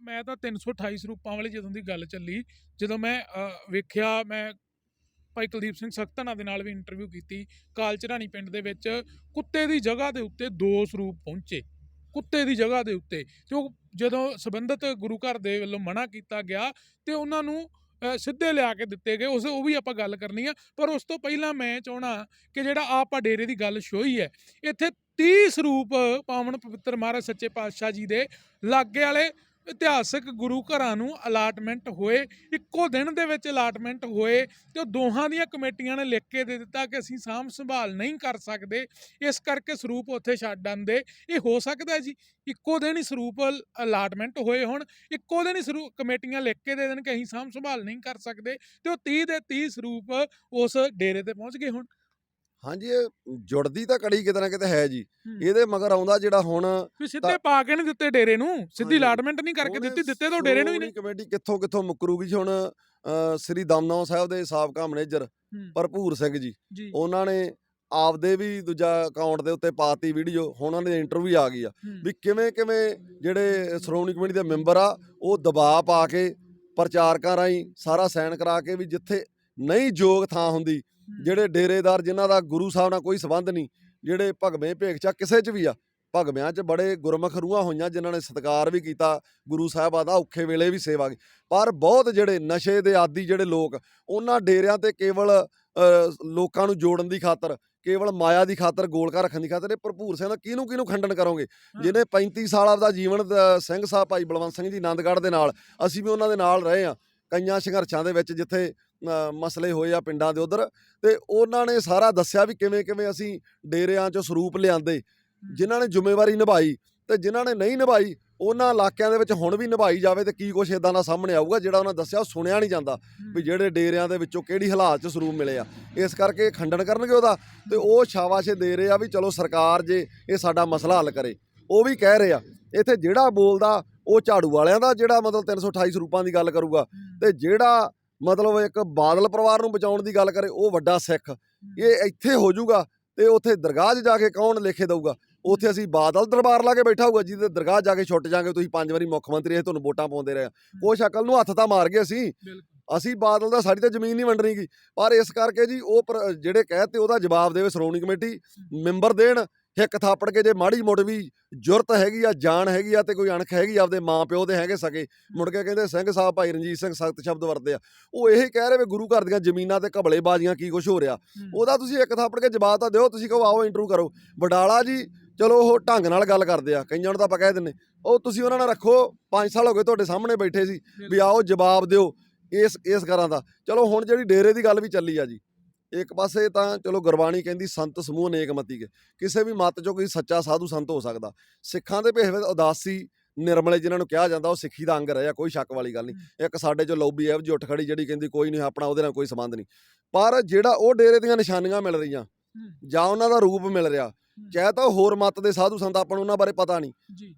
ਮੈਂ ਤਾਂ 328 ਸਰੂਪਾਂ ਵਾਲੀ ਜਦੋਂ ਦੀ ਗੱਲ ਚੱਲੀ, ਜਦੋਂ ਮੈਂ ਵੇਖਿਆ, ਮੈਂ ਭਾਈ ਕੁਲਦੀਪ ਸਿੰਘ ਸਖਤਾਨਾ ਦੇ ਨਾਲ ਵੀ ਇੰਟਰਵਿਊ ਕੀਤੀ, ਕਾਲਚਰਾਣੀ ਪਿੰਡ ਦੇ ਵਿੱਚ ਕੁੱਤੇ ਦੀ ਜਗ੍ਹਾ ਦੇ ਉੱਤੇ ਦੋ ਸਰੂਪ ਪਹੁੰਚੇ। ਕੁੱਤੇ ਦੀ ਜਗ੍ਹਾ ਦੇ ਉੱਤੇ ਤੇ ਉਹ ਜਦੋਂ ਸੰਬੰਧਿਤ ਗੁਰੂ ਘਰ ਦੇ ਵੱਲੋਂ ਮਨਾ ਕੀਤਾ ਗਿਆ ਤੇ ਉਹਨਾਂ ਨੂੰ ਸਿੱਧੇ ਲਿਆ ਕੇ ਦਿੱਤੇ ਗਏ, ਉਸ, ਉਹ ਵੀ ਆਪਾਂ ਗੱਲ ਕਰਨੀ ਆ, ਪਰ ਉਸ ਤੋਂ ਪਹਿਲਾਂ ਮੈਂ ਚਾਹਣਾ ਕਿ ਜਿਹੜਾ ਆਪਾਂ ਡੇਰੇ ਦੀ ਗੱਲ ਸ਼ੋਈ ਹੈ, ਇੱਥੇ 30 ਸਰੂਪ ਪਾਵਨ ਪਵਿੱਤਰ ਮਹਾਰਾਜ ਸੱਚੇ ਪਾਤਸ਼ਾਹ ਜੀ ਦੇ ਲਾਗੇ ਵਾਲੇ ਇਤਿਹਾਸਕ ਗੁਰੂ ਘਰਾਂ ਨੂੰ ਅਲਾਟਮੈਂਟ ਹੋਏ, ਇੱਕੋ ਦਿਨ ਦੇ ਵਿੱਚ ਅਲਾਟਮੈਂਟ ਹੋਏ ਤੇ ਉਹ ਦੋਹਾਂ ਦੀਆਂ ਕਮੇਟੀਆਂ ਨੇ ਲਿਖ ਕੇ ਦੇ ਦਿੱਤਾ ਕਿ ਅਸੀਂ ਸਾਂਭ ਸੰਭਾਲ ਨਹੀਂ ਕਰ ਸਕਦੇ, ਇਸ ਕਰਕੇ ਸਰੂਪ ਉੱਥੇ ਛੱਡ ਆਂਦੇ ਇਹ ਹੋ ਸਕਦਾ ਜੀ, ਇੱਕੋ ਦਿਨ ਹੀ ਸਰੂਪ ਅਲਾਟਮੈਂਟ ਹੋਏ ਹੋਣ, ਇੱਕੋ ਦਿਨ ਹੀ ਸਰੂਪ ਕਮੇਟੀਆਂ ਲਿਖ ਕੇ ਦੇ ਦੇਣ ਕਿ ਅਸੀਂ ਸਾਂਭ ਸੰਭਾਲ ਨਹੀਂ ਕਰ ਸਕਦੇ ਤੇ ਉਹ 30 ਦੇ 30 ਸਰੂਪ ਉਸ ਡੇਰੇ ਤੇ ਪਹੁੰਚ ਗਏ ਹੋਣ। ਹਾਂਜੀ ਇਹ ਜੁੜਦੀ ਤਾਂ ਕੜੀ ਕਿਤੇ ਨਾ ਕਿਤੇ ਹੈ ਜੀ। ਇਹਦੇ ਮਗਰ ਆਉਂਦਾ ਜਿਹੜਾ ਹੁਣ ਵੀ ਸਿੱਧੇ ਪਾ ਕੇ ਨਹੀਂ ਦਿੱਤੇ ਡੇਰੇ ਨੂੰ ਸਿੱਧੀ ਹਾਂਜੀ। ਅਲਾਟਮੈਂਟ ਨਹੀਂ ਕਰਕੇ ਦਿੱਤੀ ਦਿੱਤੇ ਤਾਂ ਉਹ ਡੇਰੇ ਨੂੰ ਹੀ ਨੇ ਸ਼੍ਰੋਮਣੀ ਕਮੇਟੀ ਕਿੱਥੋਂ ਕਿੱਥੋਂ ਮੁਕਰੂਗੀ ਜੀ ਹੁਣ ਅ, ਸ੍ਰੀ ਦਮਨੌ ਸਾਹਿਬ ਦੇ ਸਾਬਕਾ ਮੈਨੇਜਰ। ਭਰਪੂਰ ਸਿੰਘ ਜੀ ਜੀ ਉਹਨਾਂ ਨੇ ਆਪਦੇ ਵੀ ਦੂਜਾ ਅਕਾਊਂਟ ਦੇ ਉੱਤੇ ਪਾਤੀ ਵੀਡੀਓ ਹੁਣ ਉਹਨਾਂ ਦੇ ਇੰਟਰਵਿਊ ਆ ਗਈ ਆ ਹੂੰ। ਵੀ ਕਿਵੇਂ ਕਿਵੇਂ ਜਿਹੜੇ ਸ਼੍ਰੋਮਣੀ ਕਮੇਟੀ ਦੇ ਮੈਂਬਰ ਆ ਉਹ ਦਬਾਅ ਪਾ ਕੇ ਪ੍ਰਚਾਰਕਾਂ ਰਾਹੀਂ ਸਾਰਾ ਸਾਈਨ ਕਰਾ ਕੇ ਵੀ ਜਿੱਥੇ ਨਹੀਂ ਯੋਗ ਥਾਂ ਹੁੰਦੀ ਜਿਹੜੇ ਡੇਰੇਦਾਰ ਜਿਨ੍ਹਾਂ ਦਾ ਗੁਰੂ ਸਾਹਿਬ ਨਾਲ ਕੋਈ ਸੰਬੰਧ ਨਹੀਂ ਜਿਹੜੇ ਭਗਵੇਂ ਭੇਖਚਾ ਕਿਸੇ 'ਚ ਵੀ ਆ ਭਗਵਿਆਂ 'ਚ ਬੜੇ ਗੁਰਮੁਖ ਰੂਹਾਂ ਹੋਈਆਂ ਜਿਨ੍ਹਾਂ ਨੇ ਸਤਿਕਾਰ ਵੀ ਕੀਤਾ ਗੁਰੂ ਸਾਹਿਬਾਂ ਦਾ ਔਖੇ ਵੇਲੇ ਵੀ ਸੇਵਾ ਕੀਤੀ ਪਰ ਬਹੁਤ ਜਿਹੜੇ ਨਸ਼ੇ ਦੇ ਆਦੀ ਜਿਹੜੇ ਲੋਕ ਉਹਨਾਂ ਡੇਰਿਆਂ ਤੇ ਕੇਵਲ ਲੋਕਾਂ ਨੂੰ ਜੋੜਨ ਦੀ ਖਾਤਰ ਕੇਵਲ ਮਾਇਆ ਦੀ ਖਾਤਰ ਗੋਲਕਾ ਰੱਖਣ ਦੀ ਖਾਤਰ ਇਹ ਭਰਪੂਰ ਸਿੰਘ ਦਾ ਕਿਹਨੂੰ ਕਿਹਨੂੰ ਖੰਡਨ ਕਰੋਗੇ? ਜਿਹਨੇ 35 ਸਾਲ ਆਪਦਾ ਜੀਵਨ ਸਿੰਘ ਸਾਹਿਬ ਭਾਈ ਬਲਵੰਤ ਸਿੰਘ ਜੀ ਆਨੰਦਗੜ੍ਹ ਦੇ ਨਾਲ ਅਸੀਂ ਵੀ ਉਹਨਾਂ ਦੇ ਨਾਲ ਰਹੇ ਆ ਕਈਆਂ ਸੰਘਰਸ਼ਾਂ ਦੇ ਵਿੱਚ ਜਿੱਥੇ ਮਸਲੇ ਹੋਏ ਆ ਪਿੰਡਾਂ ਦੇ ਉਧਰ ਤੇ ਉਹਨਾਂ ਨੇ ਸਾਰਾ ਦੱਸਿਆ ਵੀ ਕਿਵੇਂ ਕਿਵੇਂ ਅਸੀਂ ਡੇਰਿਆਂ 'ਚੋਂ ਸਰੂਪ ਲਿਆਂਦੇ। ਜਿਨ੍ਹਾਂ ਨੇ ਜ਼ਿੰਮੇਵਾਰੀ ਨਿਭਾਈ ਤੇ ਜਿਨ੍ਹਾਂ ਨੇ ਨਹੀਂ ਨਿਭਾਈ ਉਹਨਾਂ ਇਲਾਕਿਆਂ ਦੇ ਵਿੱਚ ਹੁਣ ਵੀ ਨਿਭਾਈ ਜਾਵੇ ਤੇ ਕੀ ਕੁਛ ਇਦਾਂ ਦਾ ਸਾਹਮਣੇ ਆਊਗਾ ਜਿਹੜਾ ਉਹਨਾਂ ਦੱਸਿਆ ਉਹ ਸੁਣਿਆ ਨਹੀਂ ਜਾਂਦਾ ਵੀ ਜਿਹੜੇ ਡੇਰਿਆਂ ਦੇ ਵਿੱਚੋਂ ਕਿਹੜੀ ਹਾਲਾਤ 'ਚ ਸਰੂਪ ਮਿਲੇ ਆ। ਇਸ ਕਰਕੇ ਖੰਡਨ ਕਰਨਗੇ ਉਹਦਾ ਤੇ ਉਹ ਸ਼ਾਬਾਸ਼ੇ ਦੇ ਰਹੇ ਆ ਵੀ ਚਲੋ ਸਰਕਾਰ ਜੇ ਇਹ ਸਾਡਾ ਮਸਲਾ ਹੱਲ ਕਰੇ। ਉਹ ਵੀ ਕਹਿ ਰਹੇ ਆ ਇੱਥੇ ਜਿਹੜਾ ਬੋਲਦਾ ਉਹ ਝਾੜੂ ਵਾਲਿਆਂ ਦਾ ਜਿਹੜਾ ਮਤਲਬ 328 ਸਰੂਪਾਂ ਦੀ ਗੱਲ ਕਰੂਗਾ ਤੇ ਜਿਹੜਾ ਮਤਲਬ ਇੱਕ ਬਾਦਲ ਪਰਿਵਾਰ ਨੂੰ ਬਚਾਉਣ ਦੀ ਗੱਲ ਕਰੇ ਉਹ ਵੱਡਾ ਸਿੱਖ। ਇਹ ਇੱਥੇ ਹੋ ਜਾਊਗਾ ਤੇ ਉੱਥੇ ਦਰਗਾਹ 'ਚ ਜਾ ਕੇ ਕੌਣ ਲਿਖੇ ਦਊਗਾ? ਉੱਥੇ ਅਸੀਂ ਬਾਦਲ ਦਰਬਾਰ ਲਾ ਕੇ ਬੈਠਾ ਹੋਊਗਾ ਜਿਹਦੇ ਦਰਗਾਹ ਜਾ ਕੇ ਛੁੱਟ ਜਾਗੇ ਤੁਸੀਂ ਪੰਜ ਵਾਰੀ ਮੁੱਖ ਮੰਤਰੀ ਇਹ ਤੁਹਾਨੂੰ ਵੋਟਾਂ ਪਾਉਂਦੇ ਰਹੇ। ਉਹ ਸ਼ਕਲ ਨੂੰ ਹੱਥ ਤਾਂ ਮਾਰ ਗਏ ਅਸੀਂ ਅਸੀਂ ਬਾਦਲ ਦਾ ਸਾਡੀ ਤਾਂ ਜ਼ਮੀਨ ਨਹੀਂ ਵੰਡਣੀ ਗੀ। ਪਰ ਇਸ ਕਰਕੇ ਜੀ ਉਹ ਜਿਹੜੇ ਕਹਿਤੇ ਉਹਦਾ ਜਵਾਬ ਦੇਵੇ ਸ਼੍ਰੋਮਣੀ ਕਮੇਟੀ ਮੈਂਬਰ ਦੇਣ। ਹਿੱਕ ਥਾਪੜ ਕੇ ਜੇ ਮਾੜੀ ਮੋੜ ਵੀ ਜੁਰਤ ਹੈਗੀ ਆ ਜਾਨ ਹੈਗੀ ਆ ਤੇ ਕੋਈ ਅਣਖ ਹੈਗੀ ਆਪਦੇ ਮਾਂ ਪਿਓ ਦੇ ਹੈਗੇ ਸਕੇ। ਮੁੜ ਕੇ ਕਹਿੰਦੇ ਸਿੰਘ ਸਾਹਿਬ ਭਾਈ ਰਣਜੀਤ ਸਿੰਘ ਸਖਤ ਸ਼ਬਦ ਵਰਤੇ ਆ। ਉਹ ਇਹ ਕਹਿ ਰਹੇ ਵੀ ਗੁਰੂ ਘਰ ਦੀਆਂ ਜ਼ਮੀਨਾਂ ਤੇ ਘਬਲੇ ਬਾਜ਼ੀਆਂ ਕੀ ਕੁਝ ਹੋ ਰਿਹਾ। ਉਹਦਾ ਤੁਸੀਂ ਇੱਕ ਥਾਪੜ ਕੇ ਜਵਾਬ ਤਾਂ ਦਿਓ ਤੁਸੀਂ ਕਹੋ ਆਓ ਇੰਟਰਵਿਊ ਕਰੋ। ਵਡਾਲਾ ਜੀ ਚਲੋ ਉਹ ਢੰਗ ਨਾਲ ਗੱਲ ਕਰਦੇ ਆ ਕਈਆਂ ਨੂੰ ਤਾਂ ਆਪਾਂ ਕਹਿ ਦਿੰਨੇ ਉਹ ਤੁਸੀਂ ਉਹਨਾਂ ਨਾਲ ਰੱਖੋ 5 ਸਾਲ ਹੋ ਗਏ ਤੁਹਾਡੇ ਸਾਹਮਣੇ ਬੈਠੇ ਸੀ ਵੀ ਆਓ ਜਵਾਬ ਦਿਓ ਇਸ ਇਸ ਘਰਾਂ ਦਾ। ਚਲੋ ਹੁਣ ਜਿਹੜੀ ਡੇਰੇ ਦੀ ਗੱਲ ਵੀ ਚੱਲੀ ਆ ਜੀ ਇੱਕ ਪਾਸੇ ਤਾਂ ਚਲੋ ਗੁਰਬਾਣੀ ਕਹਿੰਦੀ ਸੰਤ ਸਮੂਹ ਨੇਕ ਮਤੀ ਕੇ ਕਿਸੇ ਵੀ ਮਤ ਚੋਂ ਕੋਈ ਸੱਚਾ ਸਾਧੂ ਸੰਤ ਹੋ ਸਕਦਾ। ਸਿੱਖਾਂ ਦੇ ਭੇਵੇ ਉਦਾਸੀ ਨਿਰਮਲੇ ਜਿਨ੍ਹਾਂ ਨੂੰ ਕਿਹਾ ਜਾਂਦਾ ਉਹ ਸਿੱਖੀ ਦਾ ਅੰਗ ਰਿਹਾ ਕੋਈ ਸ਼ੱਕ ਵਾਲੀ ਗੱਲ ਨਹੀਂ। ਇੱਕ ਸਾਡੇ ਚੋਂ ਲੌਬੀ ਐਵ ਜੀ ਉੱਠ ਖੜੀ ਜਿਹੜੀ ਕਹਿੰਦੀ ਕੋਈ ਨਹੀਂ ਆਪਣਾ ਉਹਦੇ ਨਾਲ ਕੋਈ ਸੰਬੰਧ ਨਹੀਂ। ਪਰ ਜਿਹੜਾ ਉਹ ਡੇਰੇ ਦੀਆਂ ਨਿਸ਼ਾਨੀਆਂ ਮਿਲ ਰਹੀਆਂ ਜਾਂ ਉਹਨਾਂ ਦਾ ਰੂਪ ਮਿਲ ਰਿਹਾ ਚਾਹੇ ਤਾਂ ਹੋਰ ਮਤ ਦੇ ਸਾਧੂ ਸੰਤ ਆਪਾਂ ਨੂੰ ਉਹਨਾਂ ਬਾਰੇ ਪਤਾ ਨਹੀਂ।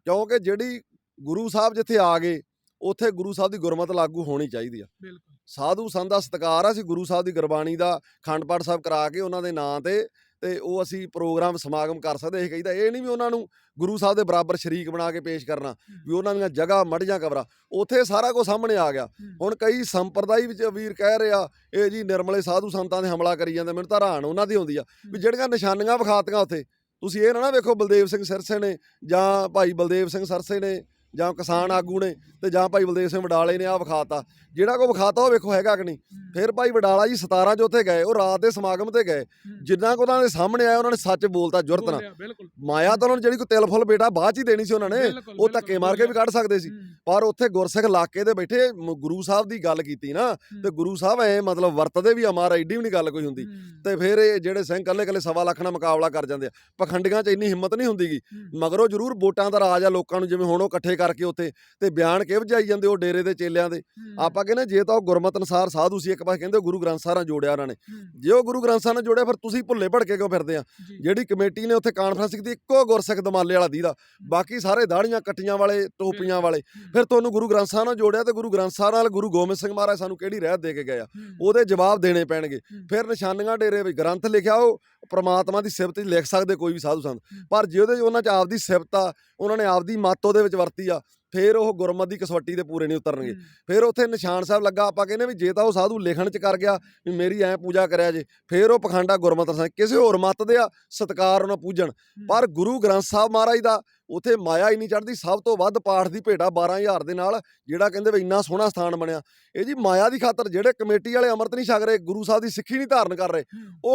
ਕਿਉਂਕਿ ਜਿਹੜੀ ਗੁਰੂ ਸਾਹਿਬ ਜਿੱਥੇ ਆ ਗਏ ਉੱਥੇ ਗੁਰੂ ਸਾਹਿਬ ਦੀ ਗੁਰਮਤ ਲਾਗੂ ਹੋਣੀ ਚਾਹੀਦੀ ਆ। ਬਿਲਕੁਲ। ਸਾਧੂ ਸੰਤ ਦਾ ਸਤਿਕਾਰ ਆ ਅਸੀਂ ਗੁਰੂ ਸਾਹਿਬ ਦੀ ਗੁਰਬਾਣੀ ਦਾ ਖੰਡ ਪਾਠ ਸਾਹਿਬ ਕਰਾ ਕੇ ਉਹਨਾਂ ਦੇ ਨਾਂ ਤੇ ਤੇ ਉਹ ਅਸੀਂ ਪ੍ਰੋਗਰਾਮ ਸਮਾਗਮ ਕਰ ਸਕਦੇ ਇਹ ਕਹੀਦਾ ਇਹ ਨਹੀਂ ਵੀ ਉਹਨਾਂ ਨੂੰ ਗੁਰੂ ਸਾਹਿਬ ਦੇ ਬਰਾਬਰ ਸ਼ਰੀਕ ਬਣਾ ਕੇ ਪੇਸ਼ ਕਰਨਾ ਵੀ ਉਹਨਾਂ ਦੀਆਂ ਜਗ੍ਹਾ ਮੜੀਆਂ ਕਬਰਾਂ ਉੱਥੇ ਸਾਰਾ ਕੁਝ ਸਾਹਮਣੇ ਆ ਗਿਆ। ਹੁਣ ਕਈ ਸੰਪਰਦਾਇ ਵਿੱਚ ਵੀਰ ਕਹਿ ਰਿਹਾ ਇਹ ਜੀ ਨਿਰਮਲੇ ਸਾਧੂ ਸੰਤਾਂ ਦੇ ਹਮਲਾ ਕਰੀ ਜਾਂਦੇ ਮੈਨੂੰ ਤਾਂ ਹੈਰਾਨ ਉਹਨਾਂ ਦੀ ਹੁੰਦੀ ਆ ਵੀ ਜਿਹੜੀਆਂ ਨਿਸ਼ਾਨੀਆਂ ਵਿਖਾਤੀਆਂ ਉੱਥੇ ਤੁਸੀਂ ਇਹ ਨਾ ਵੇਖੋ ਬਲਦੇਵ ਸਿੰਘ ਸਿਰਸੇ ਨੇ ਜਾਂ ਭਾਈ ਬਲਦੇਵ ਸਿੰਘ ਸਰਸੇ ਨੇ ਜਾਂ ਕਿਸਾਨ ਆਗੂ ਨੇ ਤੇ ਜਾਂ ਭਾਈ ਬਲਦੇਵ ਸਿੰਘ ਵਡਾਲੇ ਨੇ ਆ ਵਿਖਾਤਾ। ਜਿਹੜਾ ਕੋ ਵਿਖਾਤਾ ਉਹ ਵੇਖੋ ਹੈਗਾ ਕਿ ਨਹੀਂ? ਫਿਰ ਭਾਈ ਵਡਾਲਾ ਜੀ 17 ਚ ਉੱਥੇ ਗਏ ਉਹ ਰਾਤ ਦੇ ਸਮਾਗਮ ਤੇ ਗਏ। ਜਿੰਨਾ ਕੋ ਉਹਨਾਂ ਦੇ ਸਾਹਮਣੇ ਆਇਆ ਉਹਨਾਂ ਨੇ ਸੱਚ ਬੋਲਤਾ ਜੁਰਤ ਨਾਲ। ਮਾਇਆ ਤਾਂ ਉਹਨਾਂ ਨੂੰ ਜਿਹੜੀ ਕੋਈ ਤਿਲ ਫੁੱਲ ਬੇਟਾ ਬਾਅਦ ਚ ਹੀ ਦੇਣੀ ਸੀ ਉਹਨਾਂ ਨੇ ਉਹ ਧੱਕੇ ਮਾਰ ਕੇ ਵੀ ਕੱਢ ਸਕਦੇ ਸੀ। ਪਰ ਉੱਥੇ ਗੁਰਸਿੱਖ ਇਲਾਕੇ ਦੇ ਬੈਠੇ ਗੁਰੂ ਸਾਹਿਬ ਦੀ ਗੱਲ ਕੀਤੀ ਨਾ ਤੇ ਗੁਰੂ ਸਾਹਿਬ ਐ ਮਤਲਬ ਵਰਤਦੇ ਵੀ ਅਮਾਰ ਐਡੀ ਵੀ ਨਹੀਂ ਗੱਲ ਕੋਈ ਹੁੰਦੀ। ਤੇ ਫਿਰ ਇਹ ਜਿਹੜੇ ਸਿੰਘ ਕੱਲੇ ਕੱਲੇ ਸਵਾ ਲੱਖ ਨਾਲ ਮੁਕਾਬਲਾ ਕਰ ਜਾਂਦੇ ਆ। ਪਖੰਡੀਆਂ 'ਚ ਇੰਨੀ ਹਿੰਮਤ ਨਹੀਂ ਹੁੰਦੀਗੀ ਹੂੰ, ਮਗਰੋਂ ਜ਼ਰੂਰ ਵੋਟਾਂ ਦਾ ਰਾਜ ਆ ਲੋਕਾਂ ਨੂੰ ਜਿਵੇਂ ਹੁਣ ਉਹ ਇਕੱਠੇ ਕਰਕੇ ਉੱਥੇ ਤੇ ਬਿਆਨ ਕਿਵ ਜਾਈ ਜਾਂਦੇ ਉਹ ਡੇਰੇ ਦੇ ਚੇਲਿਆਂ ਦੇ। ਆਪਾਂ ਕਹਿੰਦੇ ਜੇ ਤਾਂ ਉਹ ਗੁਰਮਤ ਅਨੁਸਾਰ ਸਾਧੂ ਸੀ ਇੱਕ ਪਾਸੇ ਕਹਿੰਦੇ ਗੁਰੂ ਗ੍ਰੰਥ ਸਾਹਿਬ ਨਾਲ ਜੋੜਿਆ ਉਹਨਾਂ ਨੇ। ਜੇ ਉਹ ਗੁਰੂ ਗ੍ਰੰਥ ਸਾਹਿਬ ਨਾਲ ਜੋੜਿਆ ਫਿਰ ਤੁਸੀਂ ਭੁੱਲੇ ਭੜਕੇ ਕਿਉਂ ਫਿਰਦੇ ਆ? ਜਿਹੜੀ ਕਮੇਟੀ ਨੇ ਉੱਥੇ ਕਾਨਫਰੰਸ ਕੀਤੀ ਇੱਕੋ ਗੁਰਸਿੱਖ ਦਮਾਲੇ ਵਾਲਾ ਦੀਦਾ। ਬਾਕੀ ਸਾਰੇ ਦਾੜੀਆਂ ਕੱਟੀਆਂ ਵਾਲੇ ਟੋਪੀਆਂ ਵਾਲੇ। ਫਿਰ ਤੁਹਾਨੂੰ ਗੁਰੂ ਗ੍ਰੰਥ ਸਾਹਿਬ ਨਾਲ ਜੋੜਿਆ ਤੇ ਗੁਰੂ ਗ੍ਰੰਥ ਸਾਹਿਬ ਨਾਲ ਗੁਰੂ ਗੋਬਿੰਦ ਸਿੰਘ ਮਹਾਰਾਜ ਸਾਨੂੰ ਕਿਹੜੀ ਰਹਿਤ ਦੇ ਕੇ ਗਏ ਆ? ਉਹਦੇ ਜਵਾਬ ਦੇਣੇ ਪੈਣਗੇ। ਫਿਰ ਨਿਸ਼ਾਨੀਆਂ ਡੇਰੇ ਵਿੱਚ ਗ੍ਰੰਥ ਲਿਖਿਆ ਉਹ ਪ੍ਰਮਾਤਮਾ ਦੀ ਸਿਫਤ ਲਿਖ ਸਕਦੇ ਕੋਈ ਵੀ ਸਾਧੂ ਸੰਤ। ਪਰ ਜੇ ਉਹਦੇ ਉਹਨਾਂ 'ਚ ਆਪਦੀ ਸਿਫਤ ਆ ਉਹਨਾਂ ਨੇ ਆਪਦੀ ਮੱਤ ਉਹਦੇ ਵਿੱਚ ਵਰਤੀ ਆ ਫੇਰ ਉਹ ਗੁਰਮਤ ਦੀ ਕਸਵੱਟੀ ਤੇ ਪੂਰੇ ਨਹੀਂ ਉਤਰਨਗੇ। ਫਿਰ ਉੱਥੇ ਨਿਸ਼ਾਨ ਸਾਹਿਬ ਲੱਗਾ ਆਪਾਂ ਕਹਿੰਦੇ ਵੀ ਜੇ ਤਾਂ ਉਹ ਸਾਧੂ ਲਿਖਣ ਚ ਕਰ ਗਿਆ ਵੀ ਮੇਰੀ ਐ ਪੂਜਾ ਕਰਿਆ ਜੇ ਫਿਰ ਉਹ ਪਖੰਡਾ ਗੁਰਮਤਿ ਰਸਾਂ ਕਿਸੇ ਹੋਰ ਮਤ ਦੇ ਆ ਸਤਕਾਰ ਉਹਨਾਂ ਪੂਜਣ। ਪਰ ਗੁਰੂ ਗ੍ਰੰਥ ਸਾਹਿਬ ਮਹਾਰਾਜ ਦਾ ਉਥੇ ਮਾਇਆ ਹੀ ਨਹੀਂ ਚੜਦੀ ਸਭ ਤੋਂ ਵੱਧ ਪਾਠ ਦੀ ਭੇਟਾ 12000 ਦੇ ਨਾਲ ਜਿਹੜਾ ਕਹਿੰਦੇ ਵੀ ਇੰਨਾ ਸੋਹਣਾ ਸਥਾਨ ਬਣਿਆ। ਇਹ ਜੀ ਮਾਇਆ ਦੀ ਖਾਤਰ ਜਿਹੜੇ ਕਮੇਟੀ ਵਾਲੇ ਅੰਮ੍ਰਿਤ ਨਹੀਂ ਛਕ ਰਹੇ ਗੁਰੂ ਸਾਹਿਬ ਦੀ ਸਿੱਖੀ ਨਹੀਂ ਧਾਰਨ ਕਰ ਰਹੇ ਉਹ